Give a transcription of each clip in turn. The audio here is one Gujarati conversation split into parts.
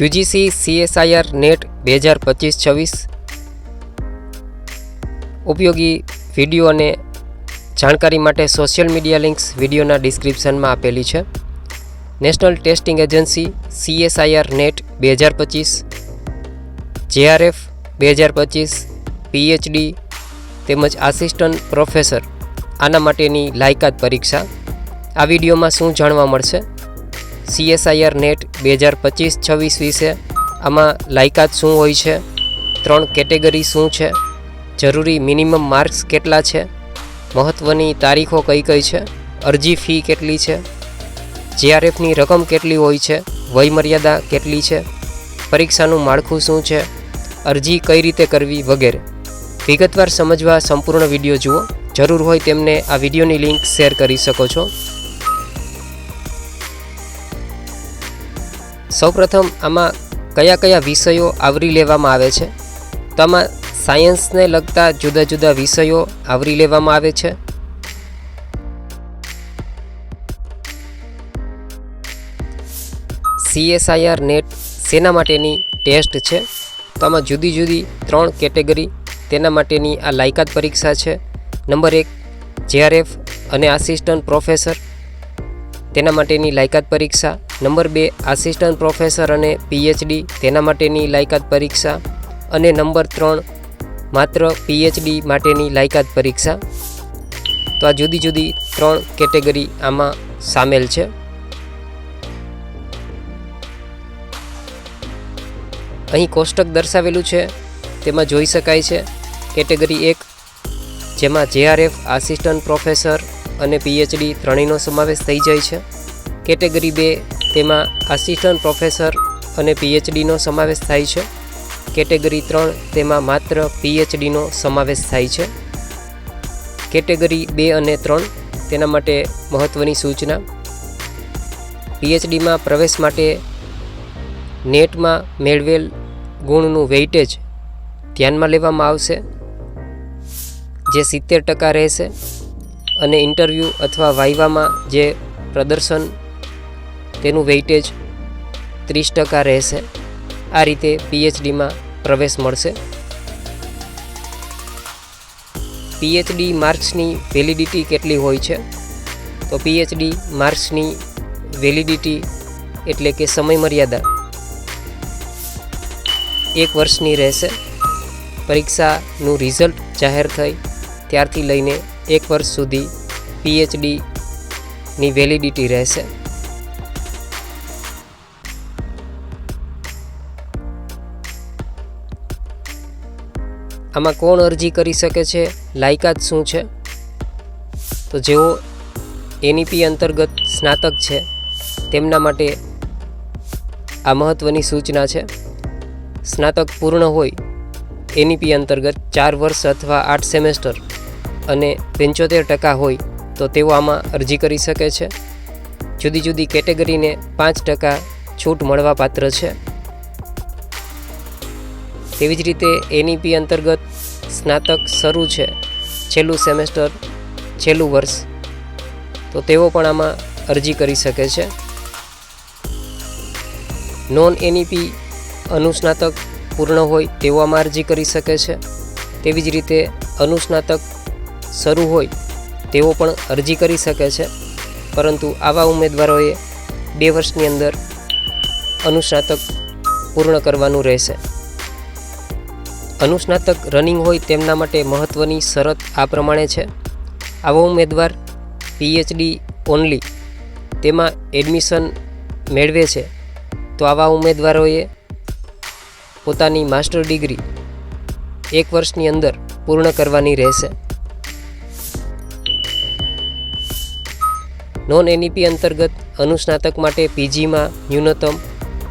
યુજીસી સીએસઆઈઆર નેટ બે હજાર પચીસ છવ્વીસ ઉપયોગી વીડિયો અને જાણકારી માટે સોશિયલ મીડિયા લિંક્સ વિડીયોના ડિસ્ક્રિપ્શનમાં આપેલી છે. National testing agency CSIR NET બે હજાર પચીસ, જેઆરએફ બે હજાર પચીસ, પીએચડી તેમજ આસિસ્ટન્ટ પ્રોફેસર આના માટેની લાયકાત પરીક્ષા. આ વિડીયોમાં શું જાણવા મળશે? સીએસઆઈઆર નેટ બે હજાર પચીસ છવ્વીસ વિશે આમાં લાયકાત શું હોય છે? ત્રણ કેટેગરી શું છે? જરૂરી મિનિમમ માર્ક્સ કેટલા છે? મહત્ત્વની તારીખો કઈ કઈ છે? અરજી ફી કેટલી છે? જીઆરએફની રકમ કેટલી હોય છે? વયમર્યાદા કેટલી છે? પરીક્ષાનું માળખું શું છે? અરજી કઈ રીતે કરવી વગેરે. વિગતવાર સમજવા સંપૂર્ણ વીડિયો જુઓ. જરૂર હોય તેમને આ વિડીયોની લિંક શેર કરી શકો છો. સૌપ્રથમ આમાં કયા કયા વિષયો આવરી લેવામાં આવે છે? તો આમાં સાયન્સને લગતા જુદા જુદા વિષયો આવરી લેવામાં આવે છે. સીએસઆઈઆર નેટ શેના માટેની ટેસ્ટ છે? તો આમાં જુદી જુદી ત્રણ કેટેગરી તેના માટેની આ લાયકાત પરીક્ષા છે. નંબર એક, જેઆરએફ અને આસિસ્ટન્ટ પ્રોફેસર. તેના માટેની લાયકાત પરીક્ષા. નંબર બે, આસિસ્ટન્ટ પ્રોફેસર અને પીએચડી, તેના માટેની લાયકાત પરીક્ષા. અને નંબર ત્રણ, માત્ર પીએચડી માટેની લાયકાત પરીક્ષા. તો આ જુદી જુદી ત્રણ કેટેગરી આમાં સામેલ છે. અહીં કોષ્ટક દર્શાવેલું છે, તેમાં જોઈ શકાય છે, કેટેગરી એક, જેમાં જેઆરએફ, આસિસ્ટન્ટ પ્રોફેસર અને પીએચડી ત્રણેયનો સમાવેશ થઈ જાય છે. કેટેગરી બે તેમાં આસિસ્ટન્ટ પ્રોફેસર અને પીએચડીનો સમાવેશ થાય છે. કેટેગરી ત્રણ તેમાં માત્ર પીએચડીનો સમાવેશ થાય છે. કેટેગરી બે અને ત્રણ તેના માટે મહત્ત્વની સૂચના. પીએચડીમાં પ્રવેશ માટે નેટમાં મેળવેલ ગુણનું વેઇટેજ ધ્યાનમાં લેવામાં આવશે, જે સિત્તેર ટકા રહેશે અને ઇન્ટરવ્યૂ અથવા વાઇવામાં જે પ્રદર્શન તેનું વેઇટેજ ત્રીસ ટકા રહેશે. આ રીતે પીએચડીમાં પ્રવેશ મળશે. પીએચડી માર્ક્સની વેલિડિટી કેટલી હોય છે? તો પીએચડી માર્ક્સની વેલિડિટી એટલે કે સમયમર્યાદા એક વર્ષની રહેશે. પરીક્ષાનું રિઝલ્ટ જાહેર થઈ ત્યારથી લઈને એક વર્ષ સુધી પીએચડીની વેલિડિટી રહેશે. આમાં કોણ અરજી કરી શકે છે? લાયકાત શું છે? તો જેઓ એનઈપી અંતર્ગત સ્નાતક છે, તેમના માટે આ મહત્ત્વની સૂચના છે. સ્નાતક પૂર્ણ હોય, એનઈપી અંતર્ગત ચાર વર્ષ અથવા આઠ સેમેસ્ટર અને પંચોતેર ટકા હોય, તો તેઓ આમાં અરજી કરી શકે છે. જુદી જુદી કેટેગરીને પાંચ ટકા છૂટ મળવાપાત્ર છે. તેવી જ રીતે એનઈપી અંતર્ગત સ્નાતક શરૂ છે, છેલ્લું સેમેસ્ટર, છેલ્લું વર્ષ. તો તેઓ પણ આમાં અરજી કરી શકે છે. નોન એનઈપી અનુસ્નાતક પૂર્ણ હોય તેઓ આમાં અરજી કરી શકે છે. તેવી જ રીતે અનુસ્નાતક શરૂ હોય તેઓ પણ અરજી કરી શકે છે. પરંતુ આવા ઉમેદવારોએ બે વર્ષની અંદર અનુસ્નાતક પૂર્ણ કરવાનું રહેશે. અનુસ્નાતક રનિંગ હોય તેમના માટે મહત્ત્વની શરત આ પ્રમાણે છે. આવો ઉમેદવાર પીએચડી ઓનલી તેમાં એડમિશન મેળવે છે. તો આવા ઉમેદવારોએ પોતાની માસ્ટર ડિગ્રી એક વર્ષની અંદર પૂર્ણ કરવાની રહેશે. નોન એનઈપી અંતર્ગત અનુસ્નાતક માટે પીજીમાં ન્યૂનતમ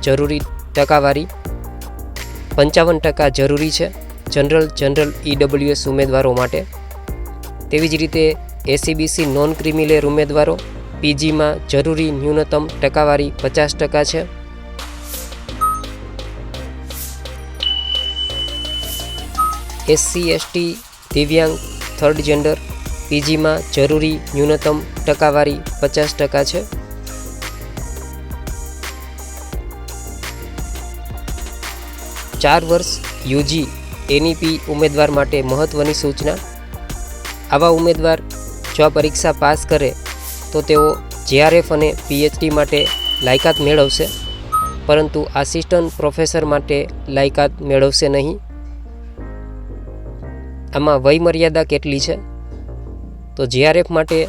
જરૂરી ટકાવારી પંચાવન ટકા જરૂરી છે. જનરલ જનરલ ઈડબ્લ્યુએસ ઉમેદવારો માટે. તેવી જ રીતે એસીબીસી નોન ક્રિમિલેર ઉમેદવારો પીજીમાં જરૂરી ન્યૂનતમ ટકાવારી પચાસ ટકા છે. એસસી, એસટી, દિવ્યાંગ, થર્ડ જેન્ડર પીજીમાં જરૂરી ન્યૂનતમ ટકાવારી પચાસ ટકા છે. ચાર વર્ષ યુજી એનઈપી ઉમેદવાર માટે મહત્ત્વની સૂચના? આવા ઉમેદવાર જો આ પરીક્ષા પાસ કરે, તો તેઓ જેઆરએફ અને પીએચડી માટે લાયકાત મેળવશે? પરંતુ આસિસ્ટન્ટ પ્રોફેસર માટે લાયકાત મેળવશે નહીં? આમાં વયમર્યાદા કેટલી છે? તો જેઆરએફ માટે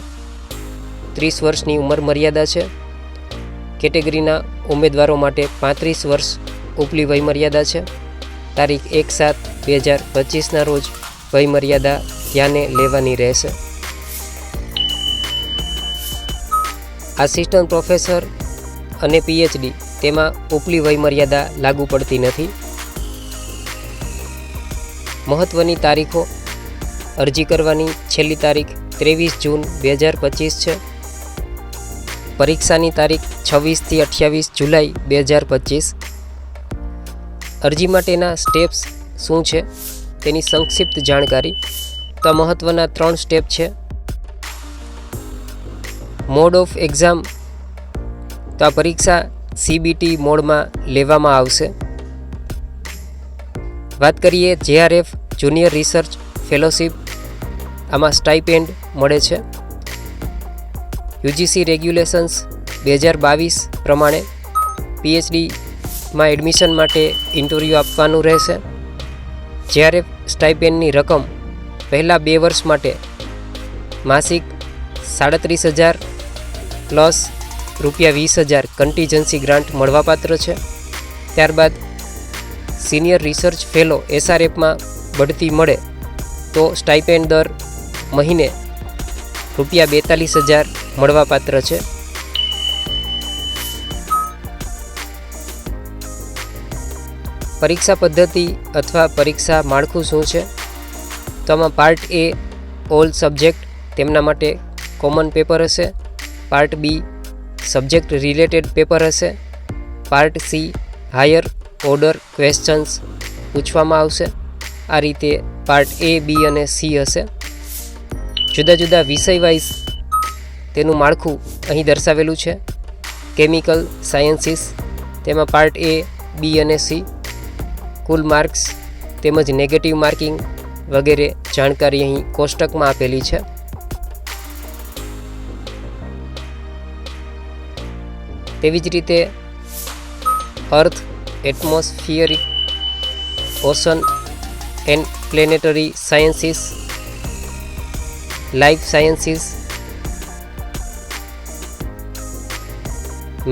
ત્રીસ વર્ષની ઉંમર મર્યાદા છે. કેટેગરીના ઉમેદવારો માટે પાંત્રીસ વર્ષ ઉપલી વયમર્યાદા છે. તારીખ એક સાત બે હજાર પચીસના રોજ વયમર્યાદા ધ્યાને લેવાની રહેશે. આસિસ્ટન્ટ પ્રોફેસર અને પીએચડી તેમાં ઉપલી વયમર્યાદા લાગુ પડતી નથી. મહત્ત્વની તારીખો અરજી કરવાની છેલ્લી તારીખ ત્રેવીસ જૂન બે હજાર પચીસ છે. પરીક્ષાની તારીખ છવ્વીસથી અઠ્યાવીસ જુલાઈ બે હજાર પચીસ. અરજી માટેના સ્ટેપ્સ શું છે? તેની સંક્ષિપ્ત જાણકારી. તો મહત્ત્વના ત્રણ સ્ટેપ છે. Mode of exam. તો આ પરીક્ષા સીબીટી મોડમાં લેવામાં આવશે. વાત કરીએ જેઆરએફ જુનિયર રિસર્ચ ફેલોશિપ આમાં સ્ટાઇપેન્ડ મળે છે. યુજીસી રેગ્યુલેશન્સ બે હજાર બાવીસ પ્રમાણે પીએચડીમાં એડમિશન માટે ઇન્ટરવ્યૂ આપવાનું રહેશે. જ્યારે સ્ટાઇપેન્ડની રકમ પહેલાં બે વર્ષ માટે માસિક સાડત્રીસ હજાર પ્લસ રૂપિયા વીસ હજાર કન્ટીજન્સી ગ્રાન્ટ મળવાપાત્ર છે. ત્યારબાદ સિનિયર રિસર્ચ ફેલો એસઆરએફમાં બઢતી મળે તો સ્ટાઇપેન્ડ દર મહિને રૂપિયા બેતાલીસ હજાર મળવાપાત્ર છે. પરીક્ષા પદ્ધતિ અથવા પરીક્ષા માળખું શું છે? તો આમાં પાર્ટ એ ઓલ સબ્જેક્ટ તેમના માટે કોમન પેપર હશે. Part B subject related paper હશે. Part C higher order questions પૂછવામાં આવશે. આ રીતે પાર્ટ એ બી અને સી હશે. જુદા જુદા વિષય વાઇઝ તેનું માળખું અહીં દર્શાવેલું છે. કેમિકલ સાયન્સીસ તેમાં પાર્ટ એ બી અને સી કુલ માર્ક્સ તેમજ નેગેટિવ માર્કિંગ વગેરે જાણકારી અહીં કોષ્ટકમાં આપેલી છે. તેવી જ રીતે earth atmospheric ocean and planetary sciences life sciences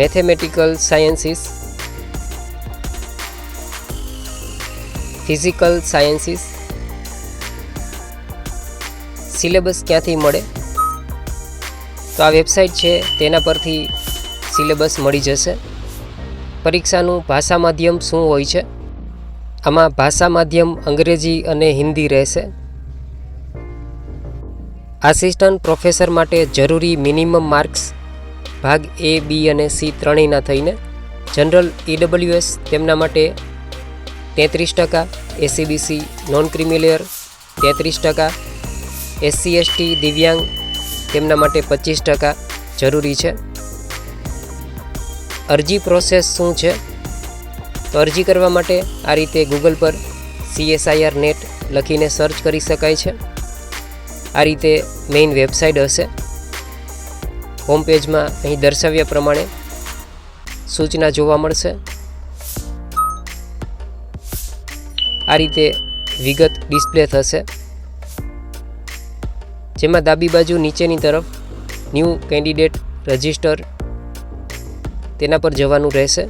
mathematical sciences physical sciences syllabus ક્યાંથી મળે? તો આ વેબસાઇટ છે, તેના પરથી સિલેબસ મળી જશે. પરીક્ષાનું ભાષા માધ્યમ શું હોય છે? આમાં ભાષા માધ્યમ અંગ્રેજી અને હિન્દી રહેશે. આસિસ્ટન્ટ પ્રોફેસર માટે જરૂરી મિનિમમ માર્ક્સ ભાગ એ, બી અને સી ત્રણેયના થઈને જનરલ ઈડબ્લ્યુએસ તેમના માટે તેત્રીસ ટકા એસીબીસી નોન ક્રિમિલિયર તેત્રીસ ટકા એસસી એસટી દિવ્યાંગ, તેમના માટે પચીસ ટકા જરૂરી છે. અરજી પ્રોસેસ શું છે? તો અરજી કરવા માટે આ રીતે ગૂગલ પર સીએસઆઈઆર નેટ લખીને સર્ચ કરી શકાય છે. આ રીતે મેઇન વેબસાઇટ હશે. હોમ પેજમાં અહીં દર્શાવ્યા પ્રમાણે સૂચના જોવા મળશે. આ રીતે વિગત ડિસ્પ્લે થશે. જેમાં ડાબી બાજુ નીચેની તરફ ન્યૂ કેન્ડિડેટ રજિસ્ટર તેના પર જવાનું રહેશે.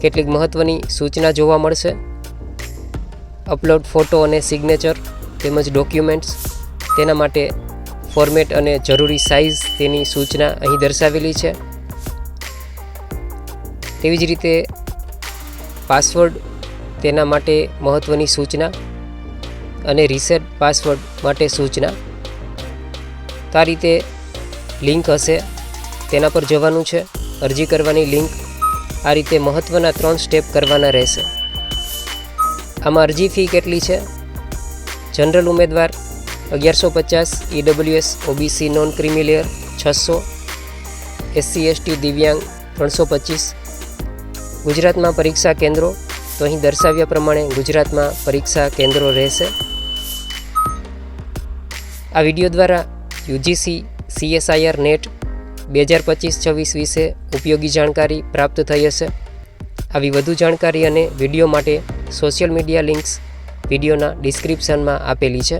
કેટલીક મહત્ત્વની સૂચના જોવા મળશે. અપલોડ ફોટો અને સિગ્નેચર તેમજ ડોક્યુમેન્ટ્સ તેના માટે ફોર્મેટ અને જરૂરી સાઇઝ તેની સૂચના અહીં દર્શાવેલી છે. તેવી જ રીતે પાસવર્ડ તેના માટે મહત્ત્વની સૂચના અને રીસેટ પાસવર્ડ માટે સૂચના. તો આ રીતે લિંક હશે. તેના પર જવાનું છે. અરજી કરવાની લિંક આ રીતે મહત્ત્વના ત્રણ સ્ટેપ કરવાના રહેશે. આમાં અરજી ફી કેટલી છે? જનરલ ઉમેદવાર અગિયારસો પચાસ EWS OBC non creamy layer છસો એસસી એસટી દિવ્યાંગ ત્રણસો પચીસ. ગુજરાતમાં પરીક્ષા કેન્દ્રો તો અહીં દર્શાવ્યા પ્રમાણે ગુજરાતમાં પરીક્ષા કેન્દ્રો રહેશે. આ વીડિયો દ્વારા યુજીસી સીએસઆઈઆર નેટ બે હજાર પચીસ છવ્વીસ વિશે ઉપયોગી જાણકારી પ્રાપ્ત થઈ હશે. આવી વધુ જાણકારી અને વીડિયો માટે સોશિયલ મીડિયા લિંક્સ વિડીયોના ડિસ્ક્રિપ્શનમાં આપેલી છે.